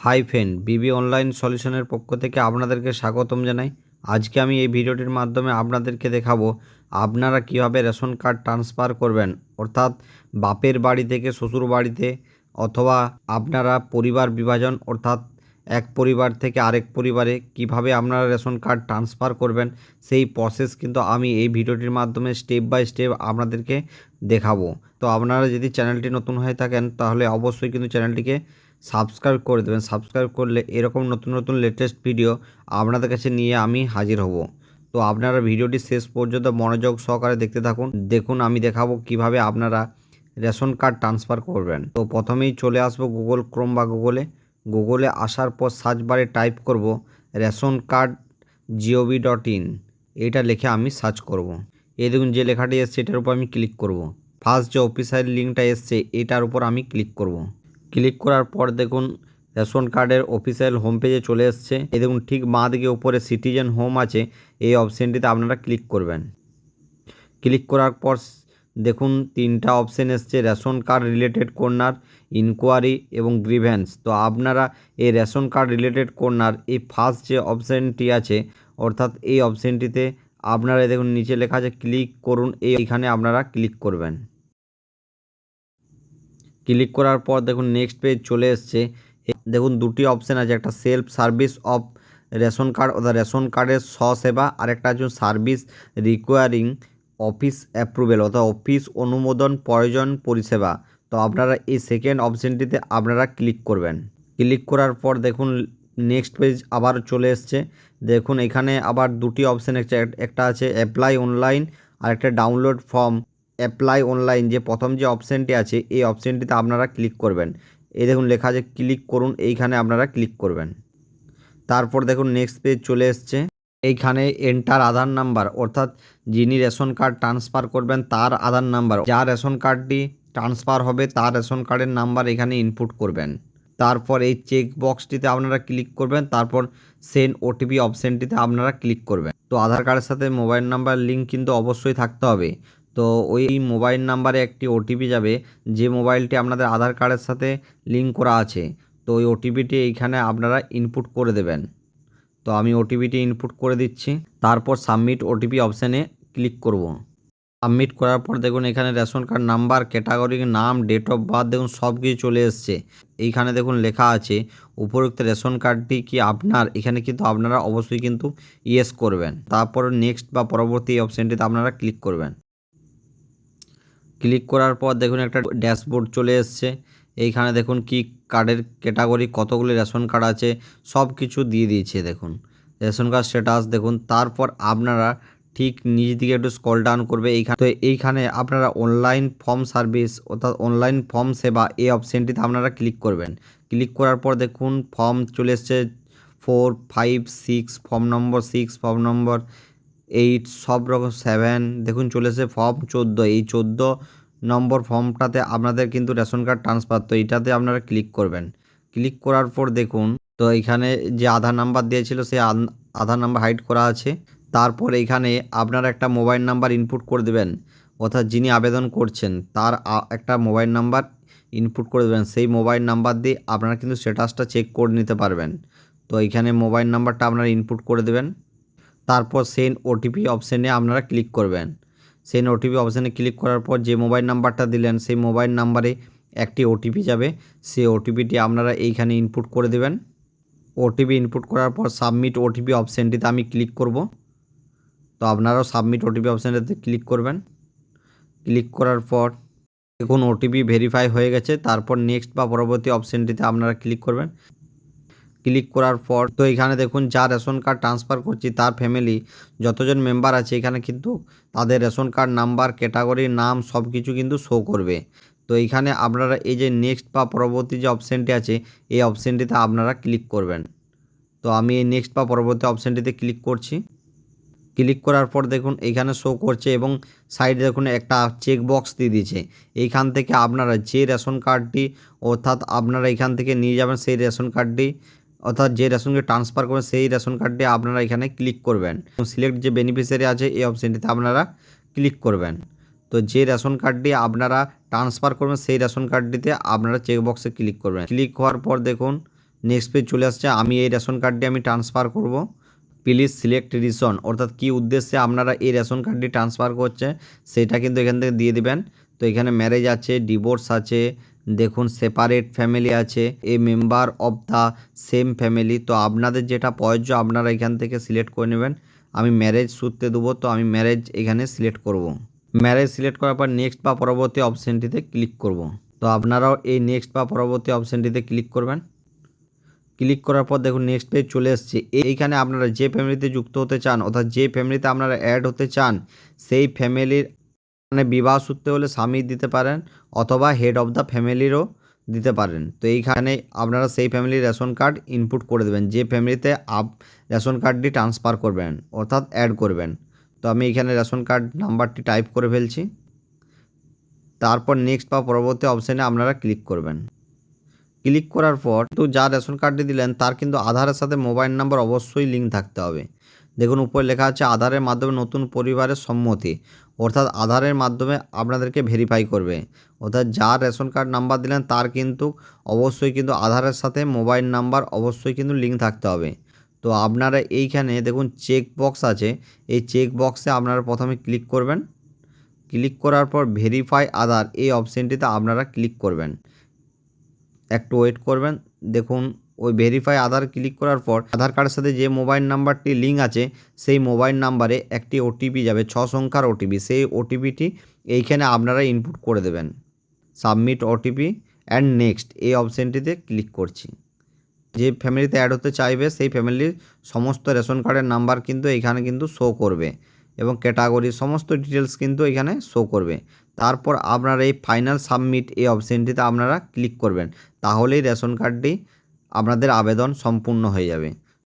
High friend BB online সলিউশনের পক্ষ থেকে আপনাদেরকে স্বাগতম জানাই। আজকে আমি এই ভিডিওটির মাধ্যমে আপনাদেরকে দেখাবো আপনারা কীভাবে রেশন কার্ড ট্রান্সফার করবেন, অর্থাৎ বাপের বাড়ি থেকে শ্বশুর বাড়িতে অথবা আপনারা পরিবার বিভাজন, অর্থাৎ এক পরিবার থেকে আরেক পরিবারে কীভাবে আপনারা রেশন কার্ড ট্রান্সফার করবেন, সেই প্রসেস কিন্তু আমি এই ভিডিওটির মাধ্যমে স্টেপ বাই স্টেপ আপনাদেরকে দেখাবো। তো আপনারা যদি চ্যানেলটি নতুন হয়ে থাকেন, তাহলে অবশ্যই কিন্তু চ্যানেলটিকে সাবস্ক্রাইব করে দেবেন। সাবস্ক্রাইব করলে এরকম নতুন নতুন লেটেস্ট ভিডিও আপনাদের কাছে নিয়ে আমি হাজির হব। তো আপনারা ভিডিওটি শেষ পর্যন্ত মনোযোগ সহকারে দেখতে থাকুন। দেখুন, আমি দেখাবো কীভাবে আপনারা রেশন কার্ড ট্রান্সফার করবেন। তো প্রথমেই চলে আসব গুগল ক্রোম বা গুগলে গুগলে আসার পর সার্চ বারে টাইপ করব ration card GOV dot in এটা লিখে আমি সার্চ করব। এই দেখুন, যে লেখাটি এসছে, এটার উপর আমি ক্লিক করব। ফার্স্ট যে অফিসিয়াল লিঙ্কটা এসছে, এটার উপর আমি ক্লিক করব। ক্লিক করার পর দেখুন, রেশন কার্ডের অফিসিয়াল হোম পেজে চলে এসছে এই দেখুন, ঠিক বাঁ দিকে উপরে সিটিজেন হোম আছে এই অপশানটিতে আপনারা ক্লিক করবেন ক্লিক করার পর দেখুন, তিনটা অপশান এসছে ration card related corner inquiry এবং গ্রিভেন্স তো আপনারা এই রেশন কার্ড রিলেটেড কর্নার এই ফার্স্ট যে অপশানটি আছে, অর্থাৎ এই অপশানটিতে আপনারা দেখুন, নিচে লেখা আছে ক্লিক করুন এইখানে আপনারা ক্লিক করবেন। ক্লিক করার পর দেখুন নেক্সট পেজ চলে এসছে। দেখুন, দুটি অপশান আছে, একটা self service of ration card অর্থাৎ রেশন কার্ডের স্বসেবা আর একটা আছে সার্ভিস রিকোয়ারিং অফিস অ্যাপ্রুভেল অর্থাৎ অফিস অনুমোদন প্রয়োজন পরিষেবা। তো আপনারা এই সেকেন্ড অপশানটিতে আপনারা ক্লিক করবেন। ক্লিক করার পর দেখুন নেক্সট পেজ আবার চলে এসছে। দেখুন এখানে আবার দুটি অপশান একটা আছে অ্যাপ্লাই অনলাইন আর একটা ডাউনলোড ফর্ম অ্যাপ্লাই অনলাইন যে প্রথম যে অপশানটি আছে, এই অপশানটিতে আপনারা ক্লিক করবেন। এই দেখুন লেখা আছে ক্লিক করুন, এইখানে আপনারা ক্লিক করবেন। তারপর দেখুন নেক্সট পেজ চলে এসছে। এইখানে এন্টার আধার নাম্বার, অর্থাৎ যিনি রেশন কার্ড ট্রান্সফার করবেন তার আধার নাম্বার। যার রেশন কার্ডটি ট্রান্সফার হবে, তার রেশন কার্ডের নাম্বার এখানে ইনপুট করবেন। তারপর এই চেক বক্সটিতে আপনারা ক্লিক করবেন, তারপর সেন্ড ওটিপি অপশানটিতে আপনারা ক্লিক করবেন। তো আধার কার্ডের সাথে মোবাইল নাম্বার লিঙ্ক কিন্তু অবশ্যই থাকতে হবে। তো ওই মোবাইল নাম্বারে একটি ওটিপি যাবে, যে মোবাইলটি আপনাদের আধার কার্ডের সাথে লিঙ্ক করা আছে। তো ওই ওটিপিটি এইখানে আপনারা ইনপুট করে দেবেন। তো আমি ওটিপিটি ইনপুট করে দিচ্ছি। তারপর সাবমিট ওটিপি অপশানে ক্লিক করব। সাবমিট করার পর দেখুন এখানে রেশন কার্ড নাম্বার ক্যাটাগরি নাম ডেট অফ বার্থ দেখুন সব কিছু চলে এসছে। এইখানে দেখুন লেখা আছে, উপরোক্ত রেশন কার্ডটি কি আপনার? এখানে কিন্তু আপনারা অবশ্যই কিন্তু ইয়েস করবেন। তারপর নেক্সট বা পরবর্তী অপশানটিতে আপনারা ক্লিক করবেন। ক্লিক করার পর দেখুন একটা ড্যাশবোর্ড চলে এসছে। এইখানে দেখুন কি কার্ডের ক্যাটাগরি কতগুলি রেশন কার্ড আছে সব কিছু দিয়ে দিয়েছে দেখুন। রেশন কার্ড স্ট্যাটাস দেখুন, তারপর আপনারা ঠিক নিজ দিকে একটু স্কল ডাউন করবে, এইখানে তো এইখানে আপনারা অনলাইন ফর্ম সার্ভিস অর্থাৎ অনলাইন ফর্ম সেবা, এই অপশানটিতে আপনারা ক্লিক করবেন। ক্লিক করার পর দেখুন ফর্ম চলে এসছে four five six form number six form number eight সব রকম সেভেন দেখুন চলে চলেছে ফর্ম চোদ্দ, এই চোদ্দ নম্বর ফর্মটাতে আপনাদের কিন্তু রেশন কার্ড ট্রান্সফার তো এইটাতে আপনারা ক্লিক করবেন। ক্লিক করার পর দেখুন, তো এখানে যে আধার নাম্বার দিয়েছিল সেই আধার নাম্বার হাইড করা আছে। তারপর এখানে আপনারা একটা মোবাইল নাম্বার ইনপুট করে দেবেন, অর্থাৎ যিনি আবেদন করছেন, তার একটা মোবাইল নাম্বার ইনপুট করে দেবেন। সেই মোবাইল নাম্বার দিয়ে আপনারা কিন্তু স্ট্যাটাসটা চেক করে নিতে পারবেন। তো এইখানে মোবাইল নাম্বারটা আপনারা ইনপুট করে দেবেন। তারপর সেন্ড ওটিপি অপশানে আপনারা ক্লিক করবেন। সেন্ড ওটিপি অপশানে ক্লিক করার পর যে মোবাইল নাম্বারটা দিলেন, সেই মোবাইল নাম্বারে একটি ওটিপি যাবে। সেই ওটিপিটি আপনারা এইখানে ইনপুট করে দেবেন। ওটিপি ইনপুট করার পর সাবমিট ওটিপি অপশানটিতে আমি ক্লিক করব। তো আপনারাও সাবমিট ওটিপি অপশানটিতে ক্লিক করবেন। ক্লিক করার পর দেখুন ওটিপি ভেরিফাই হয়ে গেছে। তারপর নেক্সট বা পরবর্তী অপশানটিতে আপনারা ক্লিক করবেন। ক্লিক করার পর তো এখানে দেখুন যা রেশন কার্ড ট্রান্সফার করছি তার ফ্যামিলি যতজন মেম্বার আছে এখানে কিন্তু তাদের রেশন কার্ড নাম্বার, ক্যাটাগরি, নাম সব কিছু কিন্তু শো করবে। তো এইখানে আপনারা এই যে নেক্সট বা পরবর্তী যে অপশানটি আছে, এই অপশানটিতে আপনারা ক্লিক করবেন। তো আমি এই নেক্সট বা পরবর্তী অপশানটিতে ক্লিক করছি। ক্লিক করার পর দেখুন এইখানে শো করছে এবং সাইডে দেখুন একটা চেক বক্স দিয়ে দিয়েছে। এইখান থেকে আপনারা যে রেশন কার্ডটি অর্থাৎ আপনারা এখান থেকে নিয়ে যাবেন সেই রেশন কার্ডটি অর্থাৎ যে রেশন কার্ড ট্রান্সফার করবেন, সেই রেশন কার্ডটি আপনারা এখানে ক্লিক করবেন। সিলেক্ট যে বেনিফিশিয়ারি আছে, এই অপশানটিতে আপনারা ক্লিক করবেন। তো যে রেশন কার্ডটি আপনারা ট্রান্সফার করবেন, সেই রেশন কার্ডটিতে আপনারা চেক বক্সে ক্লিক করবেন। ক্লিক হওয়ার পর দেখুন নেক্সট পেজ চলে আসছে, আমি এই রেশন কার্ডটি আমি ট্রান্সফার করব। প্লিজ সিলেক্ট রিজন অর্থাৎ কী উদ্দেশ্যে আপনারা এই রেশন কার্ডটি ট্রান্সফার করছে সেটা কিন্তু এখান থেকে দিয়ে দিবেন। তো এখানে ম্যারেজ আছে ডিভোর্স আছে দেখুন সেপারেট ফ্যামিলি আছে a member of the same family তো আপনাদের যেটা প্রয়োজ্য, আপনারা এখান থেকে সিলেক্ট করে নেবেন আমি ম্যারেজ সূত্রে দেবো, তো আমি ম্যারেজ এখানে সিলেক্ট করব। ম্যারেজ সিলেক্ট করার পর নেক্সট বা পরবর্তী অপশানটিতে ক্লিক করব। তো আপনারাও এই নেক্সট বা পরবর্তী অপশানটিতে ক্লিক করবেন ক্লিক করার পর দেখুন নেক্সট পেজ চলে এসছে এইখানে আপনারা যে ফ্যামিলিতে যুক্ত হতে চান, অর্থাৎ যে ফ্যামিলিতে আপনারা অ্যাড হতে চান, সেই ফ্যামিলির মানে বিবাহ সূত্রে হলে স্বামী দিতে পারেন অথবা হেড অফ দ্য ফ্যামিলিরও দিতে পারেন। তো এইখানে আপনারা সেই ফ্যামিলির রেশন কার্ড ইনপুট করে দেবেন। যে ফ্যামিলিতে আপ রেশন কার্ডটি ট্রান্সফার করবেন, অর্থাৎ অ্যাড করবেন। তো আমি এখানে রেশন কার্ড নাম্বারটি টাইপ করে ফেলছি। তারপর নেক্সট বা পরবর্তী অপশানে আপনারা ক্লিক করবেন। ক্লিক করার পর, তো যা রেশন কার্ডটি দিলেন, তার কিন্তু আধারের সাথে মোবাইল নাম্বার অবশ্যই লিঙ্ক থাকতে হবে। দেখুন, উপরে লেখা আছে আধারের মাধ্যমে নতুন পরিবারের সম্মতি। অর্থাৎ আধারের মাধ্যমে আপনাদেরকে ভেরিফাই করবে। অর্থাৎ যার রেশন কার্ড নাম্বার দিলেন, তার কিন্তু অবশ্যই কিন্তু আধারের সাথে মোবাইল নাম্বার অবশ্যই কিন্তু লিঙ্ক থাকতে হবে। তো আপনারা এইখানে দেখুন চেক বক্স আছে। এই চেক বক্সে আপনারা প্রথমে ক্লিক করবেন। ক্লিক করার পর ভেরিফাই আধার এই অপশানটিতে আপনারা ক্লিক করবেন। একটু ওয়েট করবেন। দেখুন ওই ভেরিফাই আধার ক্লিক করার পর আধার কার্ডের সাথে যে মোবাইল নাম্বারটি লিঙ্ক আছে, সেই মোবাইল নাম্বারে একটি ওটিপি যাবে, ছ সংখ্যার ওটিপি সেই ওটিপিটি এইখানে আপনারা ইনপুট করে দেবেন। সাবমিট ওটিপি অ্যান্ড নেক্সট এই অপশানটিতে ক্লিক করছি। যে ফ্যামিলিতে অ্যাড হতে চাইবে, সেই ফ্যামিলির সমস্ত রেশন কার্ডের নাম্বার কিন্তু এখানে কিন্তু শো করবে এবং ক্যাটাগরি সমস্ত ডিটেলস কিন্তু এখানে শো করবে। তারপর আপনারা এই ফাইনাল সাবমিট এই অপশানটিতে আপনারা ক্লিক করবেন। তাহলেই রেশন কার্ডটি আপনাদের আবেদন সম্পূর্ণ হয়ে যাবে।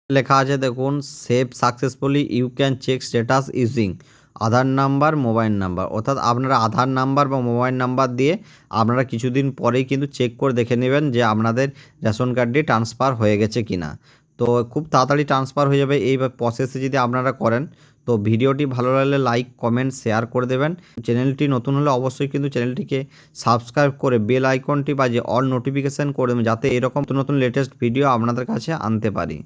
লেখা আছে, দেখুন save successfully you can check status using Aadhaar number mobile number. অর্থাৎ আপনারা আধার নাম্বার বা মোবাইল নাম্বার দিয়ে আপনারা কিছুদিন পরেই কিন্তু চেক করে দেখে নেবেন যে আপনাদের রেশন কার্ডটি ট্রান্সফার হয়ে গেছে কি না তো খুব তাড়াতাড়ি ট্রান্সফার হয়ে যাবে এই প্রসেসে যদি আপনারা করেন, তো ভিডিওটি ভালো লাগলে লাইক কমেন্ট শেয়ার করে দেবেন। চ্যানেলটি নতুন হলে অবশ্যই কিন্তু চ্যানেলটিকে সাবস্ক্রাইব করে বেল আইকনটি বাজে অল নোটিফিকেশান করে দেবেন, যাতে এরকম নতুন নতুন লেটেস্ট ভিডিও আপনাদের কাছে আনতে পারি।